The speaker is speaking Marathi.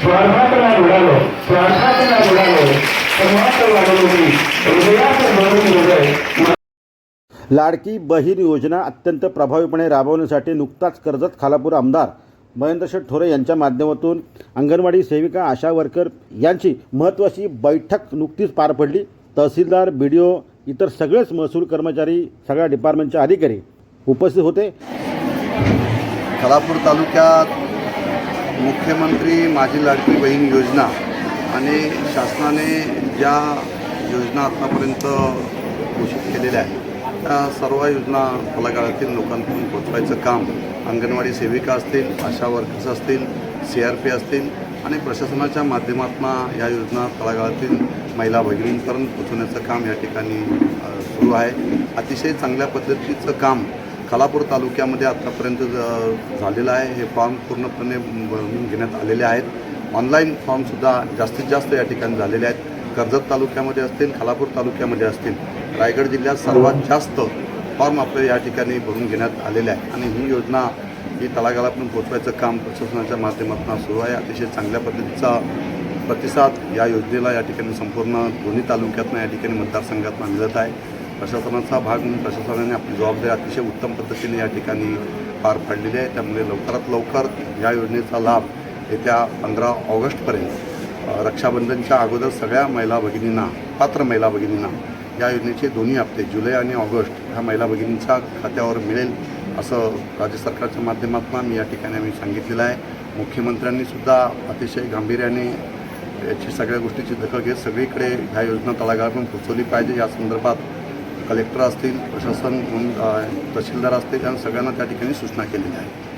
सर्वात मी हृदयात भरून हृदय. लाडकी बहीण योजना अत्यंत प्रभावीपणे राबवण्यासाठी नुकताच कर्जत खालापूर आमदार महेंद्र शेठ थोरे यांच्या माध्यमातून अंगणवाडी सेविका आशा वर्कर यांची महत्त्वाची बैठक नुकतीच पार पडली. तहसीलदार बी डी ओ इतर सगळेच महसूल कर्मचारी सगळ्या डिपार्टमेंटचे अधिकारी उपस्थित होते. खालापूर तालुक्यात मुख्यमंत्री माझी लाडकी बहीण योजना आणि शासनाने ज्या योजना आतापर्यंत घोषित केलेल्या आहेत त्या सर्व योजना तळागाळातील लोकांपर्यंत पोचवायचं काम अंगणवाडी सेविका असतील आशा वर्कर्स असतील सी आर पी असतील आणि प्रशासनाच्या माध्यमातून या योजना तळागाळातील महिला भगिनींपर्यंत पोचवण्याचं काम या ठिकाणी सुरू आहे. अतिशय चांगल्या पद्धतीचं काम खालापूर तालुक्यामध्ये आत्तापर्यंत ज- झालेलं आहे. हे फॉर्म पूर्णपणे भरून घेण्यात आलेले आहेत. ऑनलाईन फॉर्मसुद्धा जास्तीत जास्त या ठिकाणी झालेले आहेत. कर्जत तालुक्यामध्ये असतील खालापूर तालुक्यामध्ये असतील रायगड जिल्ह्यात सर्वात जास्त फॉर्म आपल्या या ठिकाणी भरून घेण्यात आलेले आहे आणि ही योजना ही पण पोचवायचं काम प्रशासनाच्या माध्यमातून सुरू आहे. अतिशय चांगल्या पद्धतीचा प्रतिसाद या योजनेला या ठिकाणी संपूर्ण दोन्ही तालुक्यातनं या ठिकाणी मतदारसंघातून मिळत आहे. प्रशासनाचा भाग म्हणून प्रशासनाने आपली जबाबदारी अतिशय उत्तम पद्धतीने या ठिकाणी पार पाडलेली आहे. त्यामुळे लवकरात लवकर या योजनेचा लाभ येत्या पंधरा ऑगस्टपर्यंत रक्षाबंधनच्या अगोदर सगळ्या महिला भगिनींना पात्र महिला भगिनींना या योजनेचे दोन्ही हप्ते जुलै आणि ऑगस्ट ह्या महिला भगिनींच्या खात्यावर मिळेल असं राज्य सरकारच्या माध्यमातून मी या ठिकाणी आम्ही सांगितलेलं आहे. मुख्यमंत्र्यांनी सुद्धा अतिशय गांभीर्याने याची सगळ्या गोष्टीची दखल घेत सगळीकडे ह्या योजना तळागाळातून पोचवली पाहिजे. या संदर्भात कलेक्टर असतील प्रशासन तहसीलदार असतील या सगळ्यांना त्या ठिकाणी सूचना केलेल्या आहेत